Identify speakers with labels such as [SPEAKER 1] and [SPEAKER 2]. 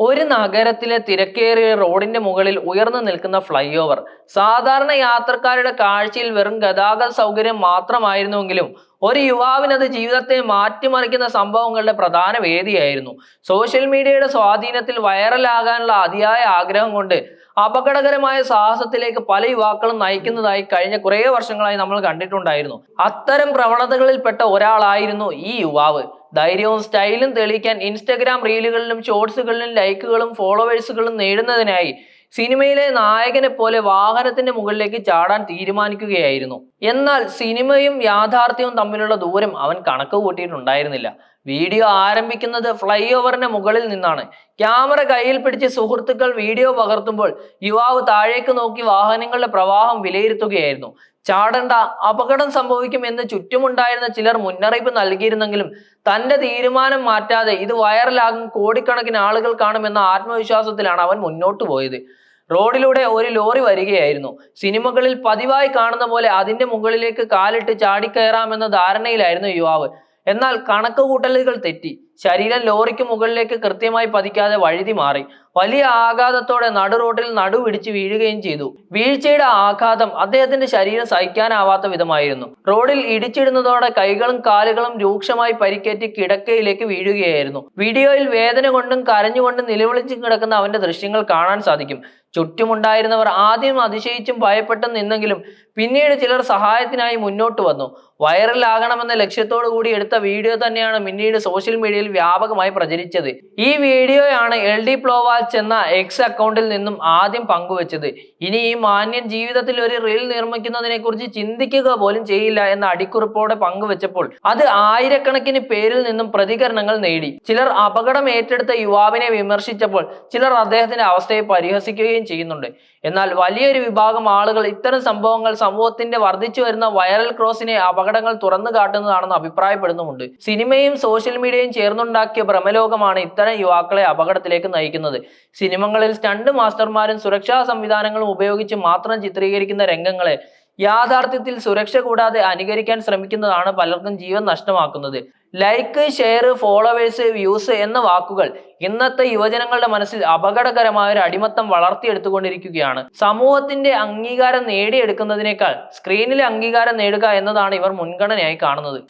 [SPEAKER 1] ഒരു നഗരത്തിലെ തിരക്കേറിയ റോഡിന്റെ മുകളിൽ ഉയർന്നു നിൽക്കുന്ന ഫ്ലൈ ഓവർ സാധാരണ യാത്രക്കാരുടെ കാഴ്ചയിൽ വെറും ഗതാഗത സൗകര്യം മാത്രമായിരുന്നുവെങ്കിലും ഒരു യുവാവിനത് ജീവിതത്തെ മാറ്റിമറിക്കുന്ന സംഭവങ്ങളുടെ പ്രധാന വേദിയായിരുന്നു. സോഷ്യൽ മീഡിയയുടെ സ്വാധീനത്തിൽ വൈറലാകാനുള്ള അതിയായ ആഗ്രഹം കൊണ്ട് അപകടകരമായ സാഹസത്തിലേക്ക് പല യുവാക്കളും നയിക്കുന്നതായി കഴിഞ്ഞ കുറേ വർഷങ്ങളായി നമ്മൾ കണ്ടിട്ടുണ്ടായിരുന്നു. അത്തരം പ്രവണതകളിൽപ്പെട്ട ഒരാളായിരുന്നു ഈ യുവാവ്. ധൈര്യവും സ്റ്റൈലും തെളിയിക്കാൻ ഇൻസ്റ്റഗ്രാം റീലുകളിലും ഷോർട്സുകളിലും ലൈക്കുകളും ഫോളോവേഴ്സുകളും നേടുന്നതിനായി സിനിമയിലെ നായകനെ പോലെ വാഹനത്തിന്റെ മുകളിലേക്ക് ചാടാൻ തീരുമാനിക്കുകയായിരുന്നു. എന്നാൽ സിനിമയും യാഥാർത്ഥ്യവും തമ്മിലുള്ള ദൂരം അവൻ കണക്ക് കൂട്ടിയിട്ടുണ്ടായിരുന്നില്ല. വീഡിയോ ആരംഭിക്കുന്നത് ഫ്ലൈ ഓവറിന്റെ മുകളിൽ നിന്നാണ്. ക്യാമറ കയ്യിൽ പിടിച്ച് സുഹൃത്തുക്കൾ വീഡിയോ പകർത്തുമ്പോൾ യുവാവ് താഴേക്ക് നോക്കി വാഹനങ്ങളുടെ പ്രവാഹം വിലയിരുത്തുകയായിരുന്നു. ചാടണ്ട അപകടം സംഭവിക്കും എന്ന് ചുറ്റുമുണ്ടായിരുന്ന ചിലർ മുന്നറിയിപ്പ് നൽകിയിരുന്നെങ്കിലും തന്റെ തീരുമാനം മാറ്റാതെ ഇത് വൈറലാകും കോടിക്കണക്കിന് ആളുകൾ കാണുമെന്ന ആത്മവിശ്വാസത്തിലാണ് അവൻ മുന്നോട്ട് പോയത്. റോഡിലൂടെ ഒരു ലോറി വരികയായിരുന്നു. സിനിമകളിൽ പതിവായി കാണുന്ന പോലെ അതിന്റെ മുകളിലേക്ക് കാലിട്ട് ചാടിക്കയറാമെന്ന ധാരണയിലായിരുന്നു യുവാവ്. എന്നാൽ കണക്ക് കൂട്ടലുകൾ തെറ്റി. ശരീരം ലോറിക്ക് മുകളിലേക്ക് കൃത്യമായി പതിക്കാതെ വഴുതി മാറി. വലിയ ആഘാതത്തോടെ നടു റോഡിൽ നടുവിടിച്ച് വീഴുകയും ചെയ്തു. വീഴ്ചയുടെ ആഘാതം അദ്ദേഹത്തിന്റെ ശരീരം സഹിക്കാനാവാത്ത വിധമായിരുന്നു. റോഡിൽ ഇടിച്ചിടുന്നതോടെ കൈകളും കാലുകളും രൂക്ഷമായി പരിക്കേറ്റി കിടക്കയിലേക്ക് വീഴുകയായിരുന്നു. വീഡിയോയിൽ വേദന കൊണ്ടും കരഞ്ഞുകൊണ്ടും നിലവിളിച്ചും കിടക്കുന്ന അവന്റെ ദൃശ്യങ്ങൾ കാണാൻ സാധിക്കും. ചുറ്റുമുണ്ടായിരുന്നവർ ആദ്യം അതിശയിച്ചും ഭയപ്പെട്ടും നിന്നെങ്കിലും പിന്നീട് ചിലർ സഹായത്തിനായി മുന്നോട്ട് വന്നു. വൈറലാകണമെന്ന ലക്ഷ്യത്തോടു കൂടി എടുത്ത വീഡിയോ തന്നെയാണ് പിന്നീട് സോഷ്യൽ മീഡിയയിൽ വ്യാപകമായി പ്രചരിച്ചത്. ഈ വീഡിയോയാണ് എൽ ഡി പ്ലോവാച്ച് എന്ന എക്സ് അക്കൗണ്ടിൽ നിന്നും ആദ്യം പങ്കുവച്ചത്. ഇനി ഈ മാന്യൻ ജീവിതത്തിൽ ഒരു റീൽ നിർമ്മിക്കുന്നതിനെ കുറിച്ച് ചിന്തിക്കുക പോലും ചെയ്യില്ല എന്ന അടിക്കുറിപ്പോടെ പങ്കുവച്ചപ്പോൾ അത് ആയിരക്കണക്കിന് പേരിൽ നിന്നും പ്രതികരണങ്ങൾ നേടി. ചിലർ അപകടം ഏറ്റെടുത്ത യുവാവിനെ വിമർശിച്ചപ്പോൾ ചിലർ അദ്ദേഹത്തിന്റെ അവസ്ഥയെ പരിഹസിക്കുകയും ചെയ്യുന്നുണ്ട്. എന്നാൽ വലിയൊരു വിഭാഗം ആളുകൾ ഇത്തരം സംഭവങ്ങൾ സമൂഹത്തിന്റെ വർദ്ധിച്ചു വരുന്ന വൈറൽ ക്രോസിനെ അപകടങ്ങൾ തുറന്നു കാട്ടുന്നതാണെന്ന് അഭിപ്രായപ്പെടുന്നുമുണ്ട്. സിനിമയും സോഷ്യൽ മീഡിയയും ചേർന്നുണ്ടാക്കിയ ഭ്രമലോകമാണ് ഇത്തരം യുവാക്കളെ അപകടത്തിലേക്ക് നയിക്കുന്നത്. സിനിമകളിൽ സ്റ്റണ്ട് മാസ്റ്റർമാരും സുരക്ഷാ സംവിധാനങ്ങളും ഉപയോഗിച്ച് മാത്രം ചിത്രീകരിക്കുന്ന രംഗങ്ങളെ യാഥാർത്ഥ്യത്തിൽ സുരക്ഷ കൂടാതെ അനുകരിക്കാൻ ശ്രമിക്കുന്നതാണ് പലർക്കും ജീവൻ നഷ്ടമാക്കുന്നത്. ലൈക്ക് ഷെയർ ഫോളോവേഴ്സ് വ്യൂസ് എന്ന വാക്കുകൾ ഇന്നത്തെ യുവജനങ്ങളുടെ മനസ്സിൽ അപകടകരമായ ഒരു അടിമത്തം വളർത്തിയെടുത്തുകൊണ്ടിരിക്കുകയാണ്. സമൂഹത്തിന്റെ അംഗീകാരം നേടിയെടുക്കുന്നതിനേക്കാൾ സ്ക്രീനിലെ അംഗീകാരം നേടുക എന്നതാണ് ഇവർ മുൻഗണനയായി കാണുന്നത്.